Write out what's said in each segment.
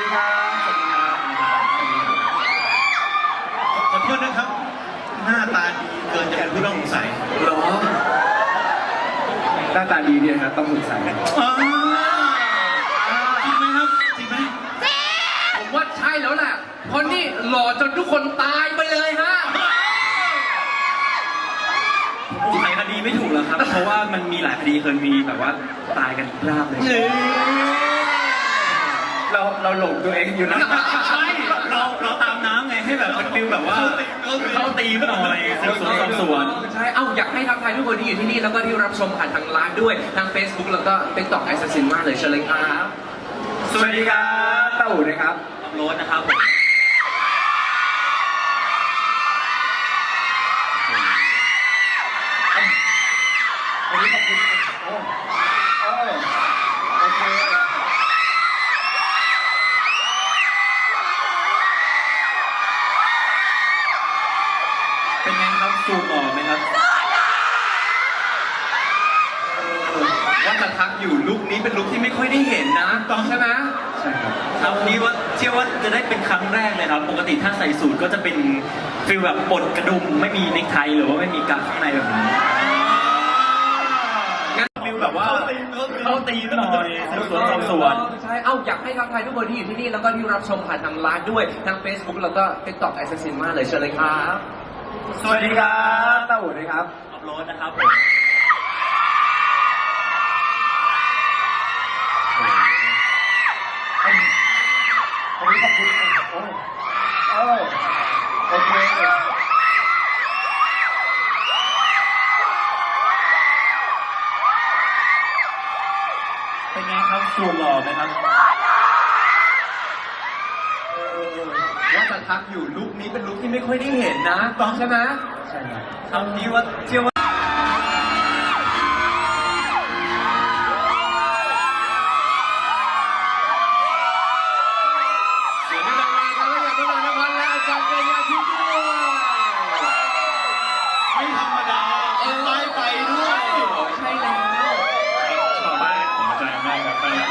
ดีครับสวัสดีครับสวัสดีครับสวัสดีครับขอโทษนะครับ หน้าตาดีเกินจะเป็นผู้ต้องสงสัยเหรอหน้าตาดีเนี่ยครับต้องสงสัยอ๋อจริงไหมครับจริงไหมผมว่าใช่แล้วแหละเพราะนี่หล่อจนทุกคนตายไปเลยฮะ ผมไขคดีไม่ถูกแล้วครับ เพราะว่ามันมีหลายคดีเคยมีแบบว่าตายกันราบเลย เราเราหลงตัวเองอยู่นะ ใช่เราเราตามน้ำไงให้แบบมันฟิลแบบว่าเข้าตีมหน่อยสืบสวนสอบสวน ใช่เอ้าอยากให้ทักทายทุกคนที่อยู่ที่นี่แล้วก็ที่รับชมผ่านทางไลฟ์ด้วยทาง Facebook แล้วก็ TikTok ไอซ์ซินมากเลยเชิญเลยครับ สวัสดีครับเต้าหูนะครับน้องโรสนะครับผม เป็นไงครับซูมออกไหมครับว่าจะทักอยู่ลุคนี้เป็นลุคที่ไม่ค่อยได้เห็นนะใช่ไหมใช่ครับครับวันนี้ว่าเชื่อว่าจะได้เป็นครั้งแรกเลยครับ ปกติถ้าใส่สูทก็จะเป็นฟิลแบบปลดกระดุมไม่มีเนคไทหรือว่าไม่มีกั๊กข้างในแบบนี้งั้นฟิลแบบว่าเข้าตีมหน่อยสืบสวนสอบสวน ใช่ เอ้าอยากให้ทักทายทุกคนที่อยู่ที่นี่แล้วก็ที่รับชมผ่านทางไลฟ์ด้วยทาง Facebook แล้วก็ TikTok ไอซ์ซินมากเลยเชิญเลยครับ สวัสดีครับเต้าหูนะครับอัพโหลดนะครับผมวันนี้ขอบคุณโอ้โอ้โอเคเป็นไงครับซูมออกไหมครับ ว่าจะทักอยู่ลุคนี้เป็นลุคที่ไม่ค่อยได้เห็นนะใช่ไหมใช่ครับคำนี้ว่าเชื่อว่าเสียงดังๆครับอยากทุกคนนะพันและอาจารย์เกยาชิด้วยไม่ธรรมดาเอาไปไปด้วยใช่แล้วชอบมากผมใจมากครับไปแล้ว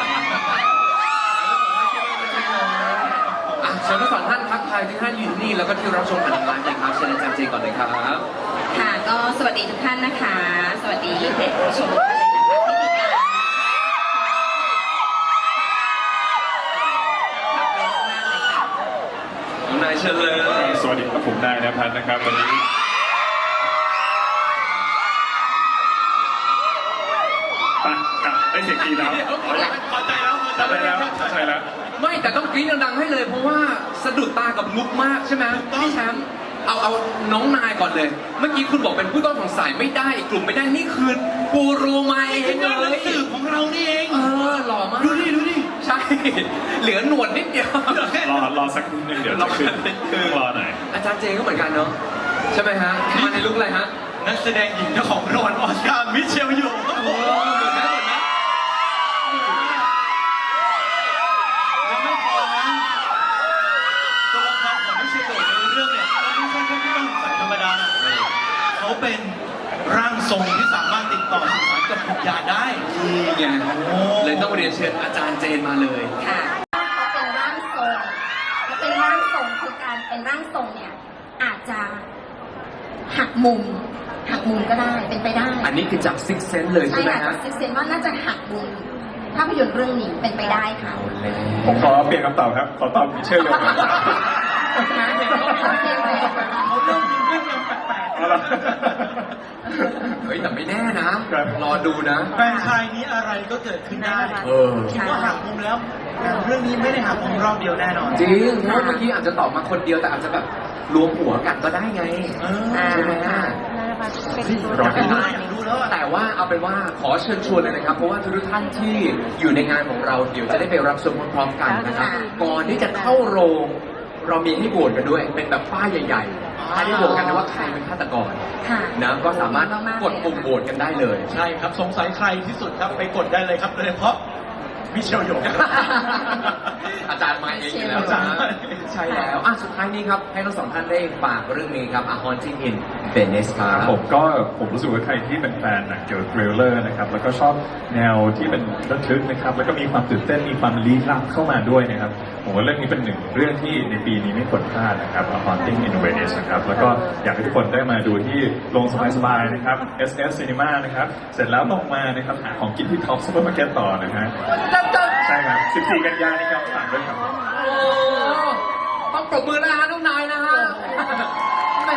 อะเชิญทั้งสองท่านทัก ทายที่ท่านอยู่ที่นี่แล้วก็ที่รับชมผ่านทางไลฟ์เลยครับเชิญอาจารย์เจก่อนเลยครับ ค่ะก็สวัสดีทุกท่านนะคะ สวัสดีแขกผู้ชมทุกท่านเลยนะคะที่ติดตามขับรถมากเลยค่ะน้องนายเชิญเลยสวัสดีครับผมนายนภัสนะครับวันนี้ไปกลับได้เสียงกีแล้วพอใจแล้วพอใจเข้าใจแล้แล้ววเข้าใจแล้ว ไม่แต่ต้องกรี๊ดดังๆให้เลย เพราะว่าสะดุดตากับลุกมากใช่ไหมพี่แชมป์เอาเอาน้องนายก่อนเลย เมื่อกี้คุณบอกเป็นผู้ต้องสงสัยไม่ได้ กลุ่มไม่ได้นี่คือปูโรมาเอเป็นงงานหเลนังยสือของเรานี่เอง เออหล่อมากดูดิดูดิใช่ เหลือหนวดนิดเดียว รอรอสักนิดนึงเดี๋ยวจะขึ้นต้องรอหน่อย อาจารย์เจก็เหมือนกันเนาะใช่ไหมฮะมาในลุกอะไรฮะนักแสดงหญิงเจ้าของรางวัลออสการ์มิเชลโยครับผโอ้มเหมือนนะเหมือนนะ แล้วไม่พอนะตัวละครของมิเชลโยในเรื่องเนี่ยเขาไม่ใช่แค่ผู้ต้องสงสัยธรรมดา เขาเป็นร่างทรงที่สามารถติดต่อสื่อสารกับวิญญาณได้ นี่ไงเลยต้องเรียนเชิญอาจารย์เจนมาเลย ค่ะเขาเป็นร่างทรงเขาเป็นร่างทรงคือการเป็นร่างทรงเนี่ยอาจจะหักมุม หักมุมก็ได้เป็นไปได้อันนี้คือจากซิกเซนเลยใช่ใช่ไหมค่ะฮะซิกเซนว่าน่าจะหักมุมภาพยนตร์เรื่องนี้เป็นไปได้ค่ะผมขอเปลี่ยนคำตอบครับ ขอตอบมิเชลเลยครับเขาเริ่มมีเรื่องแปล กเอาละเฮ้ยแต่ไม่แน่นะ ครับ รอดูนะๆแฟนชายนี้อะไรก็เกิดขึ้นได้ เออ คิดว่าหักมุมแล้วแต่เรื่องนี้ไม่ได้หักมุมรอบเดียวแน่นอน จริงเพราะว่าเมื่อกี้อาจจะตอบมาคนเดียวแต่อาจจะแบบรวมหัวกันก็ได้ไง เออใช่ไหมรออยากดูดูอยากดูแล้วอะ แต่ว่าเอาเป็นว่าขอเชิญชวนเลยนะครับ เพราะว่าทุกท่านที่อยู่ในงานของเราเดี๋ยวจะได้ไปรับชมพร้อมๆกันนะครับค่ะก่อนที่จะเข้าโรง เรามีให้โหวตกันด้วย เป็นแบบป้ายใหญ่ ๆ ให้ได้โหวตกันนะว่าใครเป็นฆาตกรค่ะนะก็สามารถขอบคุณมากๆกดปุ่มโหวตกันได้เลย ใช่ครับสงสัยใครที่สุดครับไปกดได้เลยครับโดยเฉพาะมิเชลโยอาจารย์มาเองอยู่แล้วอาจารย์นะใช่แล้วอะสุดท้ายนี้ครับให้ทั้งสองท่านได้ฝากเรื่องนี้ครับ A Haunting in เบนเนสครัครับบผมก็ผมรู้สึกว่าใครที่เป็นแฟนหนังเกี่ยวกับทริลเลอร์นะครับแล้วก็ชอบแนวที่เป็นระทึกนะครับแล้วก็มีความตื่นเต้นมีความลี้ลับเข้ามาด้วยนะครับผมว่าเรื่องนี้เป็นหนึ่งเรื่องที่ในปีนี้ไม่ควรพลาดนะครับ A Haunting in Venice นะครับแล้วก็อยากให้ทุกคนได้มาดูที่โรงสบายๆนะครับ SS Cinema นะครับเสร็จแล้วลงมานะครับหาของกินที่ท็อปซูเปอร์มาร์เก็ตต่อนะฮะใช่ครับ 14 กันยายนนี้ครับฝากด้วยครับโอ้ต้องปรบมือนะฮะน้องนายนะฮะแหม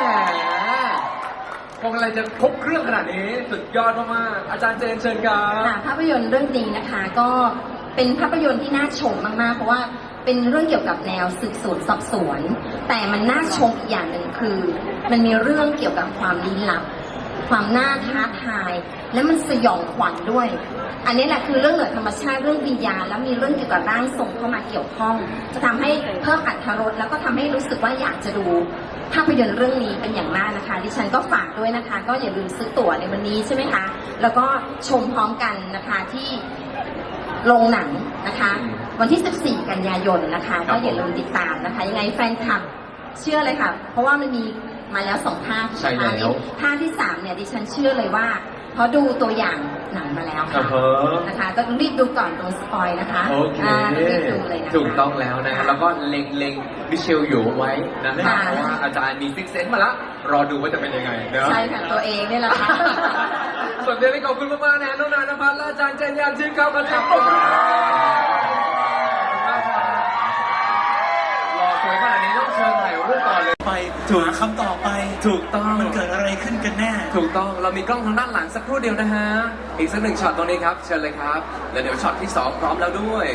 คงอะไรจะครบเครื่องขนาดนี้ สุดยอดมากๆอาจารย์เจนเชิญครับค่ะภาพยนตร์เรื่องนี้นะคะ ก็เป็นภาพยนตร์ที่น่าชมมากๆ เพราะว่าเป็นเรื่องเกี่ยวกับแนวสืบสวนสอบสวน แต่มันน่าชมอีกอย่างหนึ่งคือ มันมีเรื่องเกี่ยวกับความลี้ลับ ความน่าท้าทาย และมันสยองขวัญด้วย อันนี้แหละคือเรื่องเหนือธรรมชาติเรื่องวิญญาณแล้วมีเรื่องเกี่ยวกับร่างทรงเข้ามาเกี่ยวข้อง จะทำให้เพิ่มอรรถรสแล้วก็ทำให้รู้สึกว่าอยากจะดู ภาพยนตร์เรื่องนี้เป็นอย่างมากนะคะ ดิฉันก็ฝากด้วยนะคะ ก็อย่าลืมซื้อตั๋วในวันนี้ใช่ไหมคะ แล้วก็ชมพร้อมกันนะคะที่โรงหนังนะคะ วันที่ 14 กันยายนนะคะ ก็อย่าลืมติดตามนะคะ ยังไงแฟนคลับเชื่อเลยค่ะ เพราะว่ามันมีมาแล้วสองภาคใช่แล้วนะคะภาคที่สามเนี่ยดิฉันเชื่อเลยว่าเพราะดูตัวอย่างหนังมาแล้วค่ะอ่าฮะนะคะต้องรีบดูก่อนโดนสปอยนะคะโอเคาต้องรีบดูเลยนะคะถูกต้องแล้วนะแล้วก็เล็งเล็ง มิเชลอยู่ไว้นะครับค่ะ เพราะว่าอาจารย์มีซิกเซนต์มาแล้วรอดูว่าจะเป็นยังไงเนอะ ใช่ค่ะตัวเองนี่แหละค่ะ ส่วนเดือนนี้ขอบคุณมากๆนะน้องนายนภัสและอาจารย์เจนยานชื่อครับอาจารย์ปรบมือรอสวยขนาดนี้ต้องเชิญถ่ายรูปต่อเลย ไปถูกคำตอบไปถูกต้อง มันเกิดอะไรขึ้นกันแน่ ถูกต้อง เรามีกล้องทางด้านหลังสักครู่เดียวนะฮะ อีกสักหนึ่งช็อตตรงนี้ครับ เชิญเลยครับ แล้วเดี๋ยวช็อตที่สองพร้อมแล้วด้วย